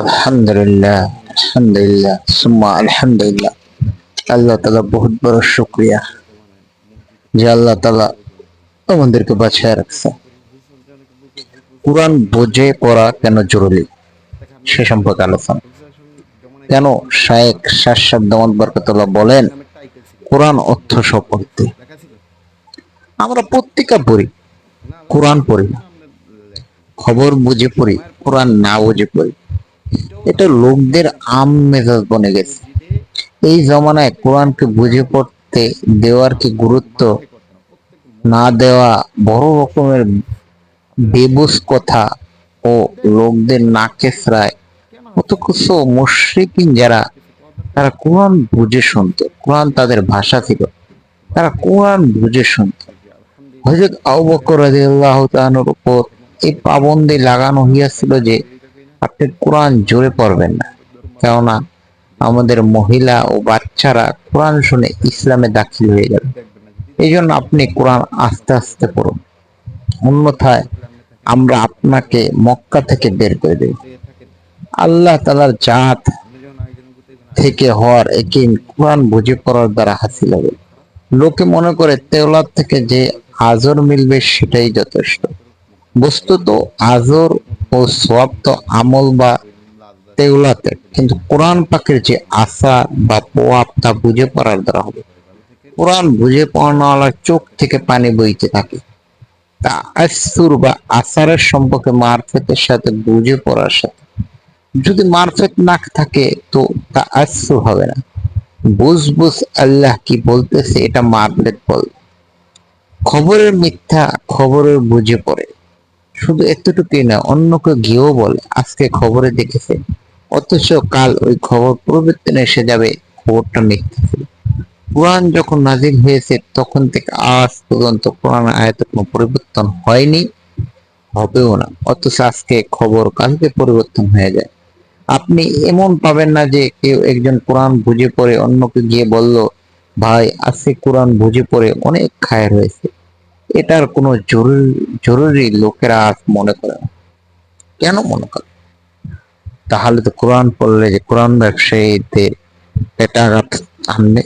আলহামদুলিল্লাহ আলহামদুলিল্লাহ, সুম্মা আলহামদুলিল্লাহ। আল্লাহ তালা বহুত বড় শুক্রিয়া যে আল্লাহ তালা আমাদেরকে রাখছে। কোরআন বোঝে পড়া কেন জরুরি? সে সম্পর্কে আলোচনা। কেন শায়েক শাসাব দামদ বরকতুল্লাহ বলেন, কোরআন অর্থ সম্পর্কে আমরা পত্রিকা পড়ি, কোরআন পড়ি না। খবর বুঝে পড়ি, কোরআন না বুঝে পড়ি। এটা লোকদের আম মেজাজ বনে গেছে। এই জমানায় কোরআনকে বুঝে পড়তে দেওয়ার কি গুরুত্ব? না দেওয়া বড় রকমের বেবুস কথা ও লোকদের নাকে ফ্রায়। কিছু মুশ্রিকিন যারা, তারা কোরআন বুঝে শুনত। কোরআন তাদের ভাষা ছিল। তারা কোরআন বুঝে শুনত। হজরত আবু বকর রাদিয়াল্লাহু তাআলার উপর এই পাবন্দি লাগানো হইয়াছিল যে আপনি কোরআন জোরে পড়বেন না। কেননা আমাদের মহিলা ও বাচ্চারা কোরআন শুনে ইসলামে দাখিল হয়ে যাবে। এই জন্য আপনি কোরআন আস্তে আস্তে পড়ুন। অন্যথায় আমরা আপনাকে মক্কা থেকে বের করে দেব। আল্লাহ তালার জাত থেকে হওয়ার একিন কোরআন বুঝে পড়ার দ্বারা হাসিল হবে। লোকে মনে করে তেওলার থেকে যে আজর মিলবে সেটাই যথেষ্ট। বস্তুত আজর ও সব তো আমল বা তেউলাতে কিন্তু কোরআন পাকের যে আশা বা পোয়াব তা বুঝে পড়ার দ্বারা হবে। কোরআন বুঝে পড়ানোয়ালার চোখ থেকে পানি বইতে থাকে। তা আসুর বা আসারের সম্পর্কে মারফেতের সাথে বুঝে পড়ার সাথে। যদি মারফেত না থাকে, তো তা আসুর হবে না। বুঝ বুঝ আল্লাহ কি বলতেছে, এটা মারফেত বল। খবরের মিথ্যা খবরের বুঝে পড়ে। শুধু এতটুকুই না, অন্যকে গিয়েও বলে, আজকে খবরে দেখেছে। অথচ কাল ওই খবর পরিবর্তনে এসে যাবে খবরটা মিথ্যা কোরআন যখন নাজিল হয়েছে, তখন থেকে আজ পর্যন্ত কোরআন আয়াতের কোনো পরিবর্তন হয়নি, হবেও না। অথচ আজকে খবর কালকে পরিবর্তন হয়ে যায়? আপনি এমন পাবেন না যে কেউ একজন কোরআন বুঝে পড়ে অন্যকে গিয়ে বলল, ভাই, আজকে কোরআন বুঝে পড়ে অনেক খায়ের হয়েছে। এটার কোনো জরুরি জরুরি লোকেরা মনে করে না। কেন মনে করে? তাহলে তো কোরআন পড়লে যে কোরআন ব্যবসায়ীদের এটা আনবে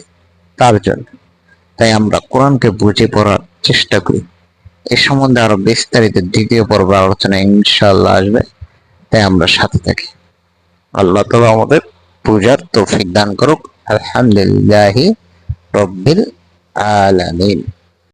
তার জন্য। তাই আমরা কোরআনকে বুঝে পড়ার চেষ্টা করি। এ সম্বন্ধে আরও বিস্তারিত দ্বিতীয় পর্ব আলোচনা ইনশাল্লাহ আসবে। তাই আমরা সাথে থাকি। আল্লাহ তালা আমাদের পূজার তৌফিক দান করুক। আলহামদুলিল্লাহি রব্বিল আলামিন।